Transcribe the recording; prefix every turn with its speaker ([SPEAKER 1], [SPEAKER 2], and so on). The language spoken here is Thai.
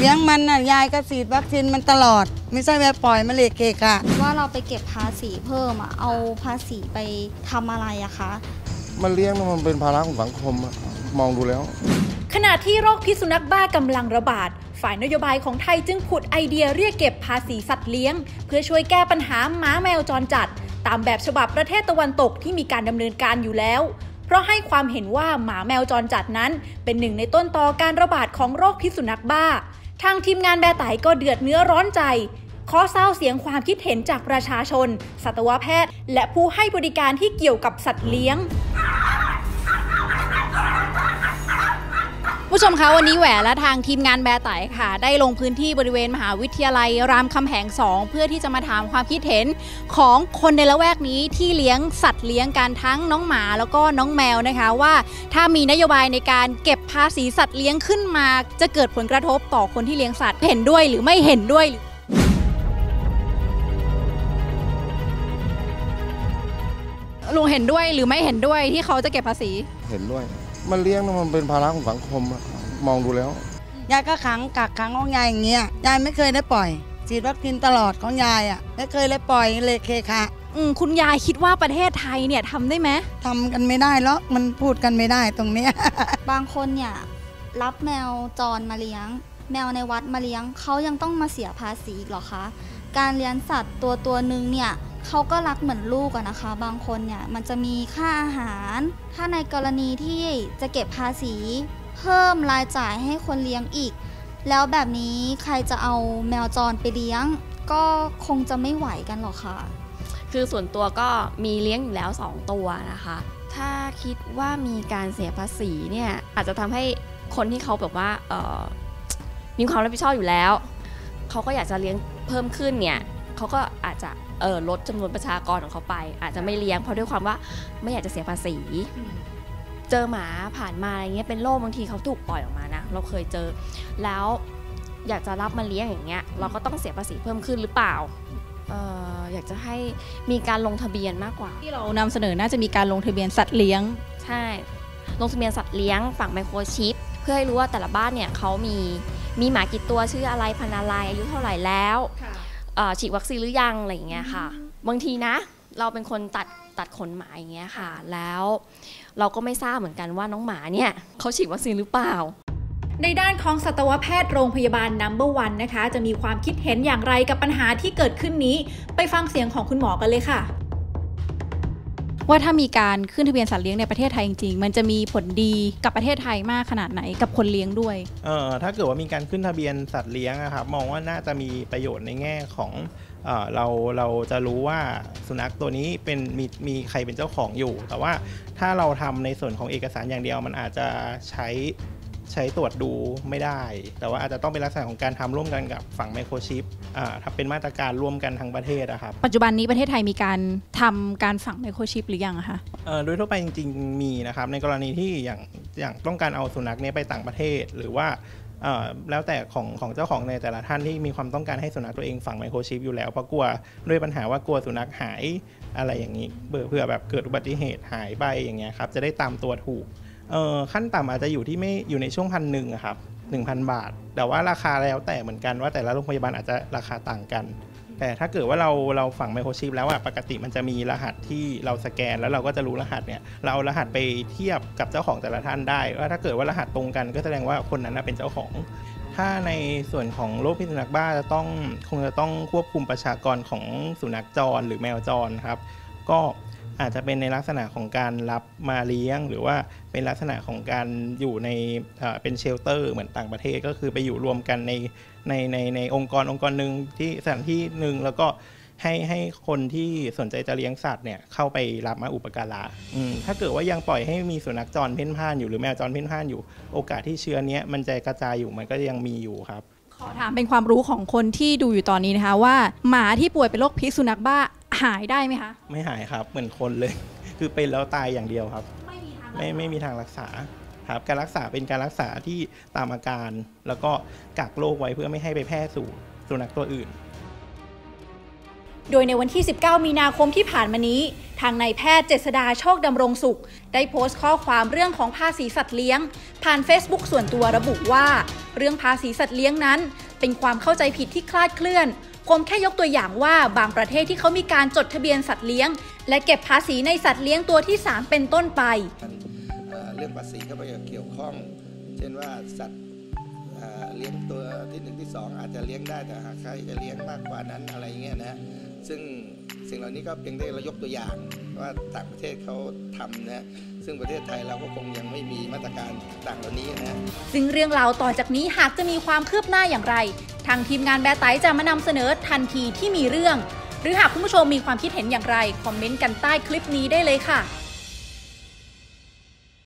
[SPEAKER 1] เลี้ยงมันน่ะยายก็ฉีดวัคซีนมันตลอด ไม่ใช่แบบปล่อยมาเลยเกะค่ะ
[SPEAKER 2] ว่าเราไปเก็บภาษีเพิ่มอะเอาภาษีไปทำอะไรอะคะ
[SPEAKER 3] มันเลี้ยงแล้วมันเป็นภาระของสังคมอะมองดูแล้ว
[SPEAKER 4] ขณะที่โรคพิษสุนัขบ้ากำลังระบาด ฝ่ายนโยบายของไทยจึงผุดไอเดียเรียกเก็บภาษีสัตว์เลี้ยง เพื่อช่วยแก้ปัญหาหมาแมวจรจัด ตามแบบฉบับประเทศตะวันตกที่มีการดำเนินการอยู่แล้วเพราะให้ความเห็นว่าหมาแมวจรจัดนั้น เป็นหนึ่งในต้นตอการระบาดของโรคพิษสุนัขบ้า ทางทีมงานแบร์ไตก็เดือดเนื้อร้อนใจ ขอเศร้าเสียงความคิดเห็นจากประชาชน สัตวแพทย์ และผู้ให้บริการที่เกี่ยวกับสัตว์เลี้ยง
[SPEAKER 5] ผู้ชมคะวันนี้แหวนและทางทีมงานแบร์ไตค่ะ ได้ลงพื้นที่บริเวณมหาวิทยาลัยรามคำแหง 2 เพื่อที่จะมาถามความคิดเห็นของคนในละแวกนี้ที่เลี้ยงสัตว์เลี้ยงกันทั้งน้องหมาแล้วก็น้องแมวนะคะว่า ถ้ามีนโยบายในการเก็บภาษีสัตว์เลี้ยงขึ้นมา จะเกิดผลกระทบต่อคนที่เลี้ยงสัตว์เห็นด้วยหรือไม่เห็นด้วยลุงเห็นด้วยหรือไม่เห็นด้วยที่เขาจะเก็บภาษี
[SPEAKER 3] เห็นด้วย มันเลี้ยงแล้วมันเป็นภาระของสังคมอะมองดูแล้ว
[SPEAKER 1] ยายก็ขังกักขังของยายอย่างเงี้ย ยายไม่เคยได้ปล่อย ฉีดวัคซีนตลอดของยายอะ ไม่เคยได้ปล่อยเลยเคค่ะ
[SPEAKER 5] อืมคุณยายคิดว่าประเทศไทยเนี่ยทำได้ไหม
[SPEAKER 1] ทำกันไม่ได้หรอกมันพูดกันไม่ได้ตรงเนี้ย
[SPEAKER 2] บางคนเนี่ยรับแมวจรมาเลี้ยง แมวในวัดมาเลี้ยงเขายังต้องมาเสียภาษีอีกเหรอคะ การเลี้ยงสัตว์ตัวตัวหนึ่งเนี่ย เขาก็รักเหมือนลูกอะนะคะ บางคนเนี่ยมันจะมีค่าอาหาร ถ้าในกรณีที่จะเก็บภาษี เพิ่มรายจ่ายให้คนเลี้ยงอีก แล้วแบบนี้ใครจะเอาแมวจรไปเลี้ยง ก็คงจะไม่ไหวกันหรอกค่ะ
[SPEAKER 6] คือส่วนตัวก็มีเลี้ยงอยู่แล้ว 2 ตัวนะคะ ถ้าคิดว่ามีการเสียภาษีเนี่ยอาจจะทำให้คนที่เขาแบบว่ามีความรับผิดชอบอยู่แล้ว เขาก็อยากจะเลี้ยงเพิ่มขึ้นเนี่ย เขาก็อาจจะเออลดจำนวนประชากรของเขาไป อาจจะไม่เลี้ยงเพราะด้วยความว่าไม่อยากจะเสียภาษี เจอหมาผ่านมาอะไรเงี้ยเป็นโรคบางทีเขาถูกปล่อยออกมานะเราเคยเจอแล้วอยากจะรับมาเลี้ยงอย่างเงี้ยเราก็ต้องเสียภาษีเพิ่มขึ้นหรือเปล่าเอ่ออยากจะให้มีการลงทะเบียนมากกว่า
[SPEAKER 5] ที่เรานำเสนอน่าจะมีการลงทะเบียนสัตว์เลี้ยง
[SPEAKER 6] ใช่ ลงทะเบียนสัตว์เลี้ยงฝั่งไมโครชิป เพื่อให้รู้ว่าแต่ละบ้านเนี่ยเขามีมีหมากี่ตัวชื่ออะไรพันธุ์อะไรอายุเท่าไหร่แล้วเอ่อ ฉีดวัคซีนหรือยังอะไรอย่างเงี้ยค่ะ บางทีนะ เราเป็นคนตัดตัดขนหมาอย่างเงี้ยค่ะ แล้วเราก็ไม่ทราบเหมือนกันว่าน้องหมาเนี่ยเขาฉีดวัคซีนหรือเปล่า
[SPEAKER 4] ในด้านของสัตวแพทย์โรงพยาบาลนัมเบอร์วันนะคะ จะมีความคิดเห็นอย่างไรกับปัญหาที่เกิดขึ้นนี้ ไปฟังเสียงของคุณหมอกันเลยค่ะ
[SPEAKER 5] ว่าถ้ามีการขึ้นทะเบียนสัตว์เลี้ยงในประเทศไทยจริงๆ มันจะมีผลดีกับประเทศไทยมากขนาดไหนกับคนเลี้ยงด้วย
[SPEAKER 7] เอ่อถ้าเกิดว่ามีการขึ้นทะเบียนสัตว์เลี้ยงนะครับมองว่าน่าจะมีประโยชน์ในแง่ของเออเราเราจะรู้ว่าสุนัขตัวนี้เป็นมีมีใครเป็นเจ้าของอยู่ แต่ว่าถ้าเราทำในส่วนของเอกสารอย่างเดียวมันอาจจะใช้ ใช้ตรวจดูไม่ได้ แต่ว่าอาจจะต้องเป็นลักษณะของการทำร่วมกันกับฝั่งไมโครชิปอ่าทำเป็นมาตรการร่วมกันทั้งประเทศนะครับ
[SPEAKER 5] ปัจจุบันนี้ประเทศไทยมีการทำการฝังไมโครชิปหรือยังอะคะ
[SPEAKER 7] เอ่อโดยทั่วไปจริง ๆ มีนะครับ ในกรณีที่อย่างอย่างต้องการเอาสุนัขเนี้ไปต่างประเทศ หรือว่าเอ่อแล้วแต่ของของเจ้าของในแต่ละท่านที่มีความต้องการให้สุนัขตัวเองฝังไมโครชิปอยู่แล้ว เพราะกลัวด้วยปัญหาว่ากลัวสุนัขหายอะไรอย่างนี้เบื่อเพื่อแบบเกิดอุบัติเหตุหายไปอย่างเงี้ยครับจะได้ตามตัวถูกเอ่อ ขั้นต่ำอาจจะอยู่ที่ไม่อยู่ในช่วงพันหนึ่งครับหนึ่งพันบาท แต่ว่าราคาแล้วแต่เหมือนกันว่าแต่ละโรงพยาบาลอาจจะราคาต่างกัน แต่ถ้าเกิดว่าเราเราฝังไมโครชิปแล้วอะปกติมันจะมีรหัสที่เราสแกน แล้วเราก็จะรู้รหัสเนี่ยเราเอารหัสไปเทียบกับเจ้าของแต่ละท่านได้ว่าถ้าเกิดว่ารหัสตรงกันก็แสดงว่าคนนั้นเป็นเจ้าของถ้าในส่วนของโรคพิษสุนัขบ้าจะต้องคงจะต้องควบคุมประชากรของสุนัขจรหรือแมวจรครับ ก็ อาจจะเป็นในลักษณะของการรับมาเลี้ยง หรือว่าเป็นลักษณะของการอยู่ในเป็นเชลเตอร์เหมือนต่างประเทศก็คือไปอยู่รวมกันในในในในองค์กรองค์กรหนึ่งที่สถานที่หนึ่งแล้วก็ให้ให้คนที่สนใจจะเลี้ยงสัตว์เนี่ยเข้าไปรับมาอุปการะถ้าเกิดว่ายังปล่อยให้มีสุนัขจรเพ่นพ่านอยู่หรือแมวจรเพ่นพ่านอยู่ โอกาสที่เชื้อนี้มันจะกระจายอยู่มันก็ยังมีอยู่ครับ
[SPEAKER 5] ขอถามเป็นความรู้ของคนที่ดูอยู่ตอนนี้นะคะว่า หมาที่ป่วยเป็นโรคพิษสุนัขบ้า หายได้ไหมคะ
[SPEAKER 7] ไม่หายครับเหมือนคนเลย คือเป็นแล้วตายอย่างเดียวครับไม่ไม่มีทางรักษาครับการรักษาเป็นการรักษาที่ตามอาการ แล้วก็กักโรคไว้เพื่อไม่ให้ไปแพร่สู่สุนัขตัวอื่น
[SPEAKER 4] โดยในวันที่ 19 มีนาคมที่ผ่านมานี้ ทางนายแพทย์เจษดาโชคดำรงสุข ได้โพสต์ข้อความเรื่องของภาษีสัตว์เลี้ยง ผ่าน Facebook ส่วนตัวระบุว่า เรื่องภาษีสัตว์เลี้ยงนั้น เป็นความเข้าใจผิดที่คลาดเคลื่อนผ มแค่ยกตัวอย่างว่าบางประเทศที่เขามีการจดทะเบียนสัตว์เลี้ยง และเก็บภาษีในสัตว์เลี้ยงตัวที่ 3 เป็นต้นไป
[SPEAKER 8] เอ่อเรื่องภาษีเข้าไปเกี่ยวข้อง เช่นว่าสัตว์เอ่อเลี้ยงตัวที่หนึ่งที่สองอาจจะเลี้ยงได้แต่หากใครจะเลี้ยงมากกว่านั้นอะไรเงี้ยนะซึ่งสิ่งเหล่านี้ก็เพียงได้เรายกตัวอย่างว่าต่างประเทศเขาทำนะซึ่งประเทศไทยเราก็คงยังไม่มีมาตรการต่างเหล่านี้นะ
[SPEAKER 4] ซึ่งเรื่องราวต่อจากนี้หากจะมีความคืบหน้าอย่างไร ทางทีมงานแบไตจะมานำเสนอทันทีที่มีเรื่อง หรือหากคุณผู้ชมมีความคิดเห็นอย่างไร คอมเมนต์กันใต้คลิปนี้ได้เลยค่ะ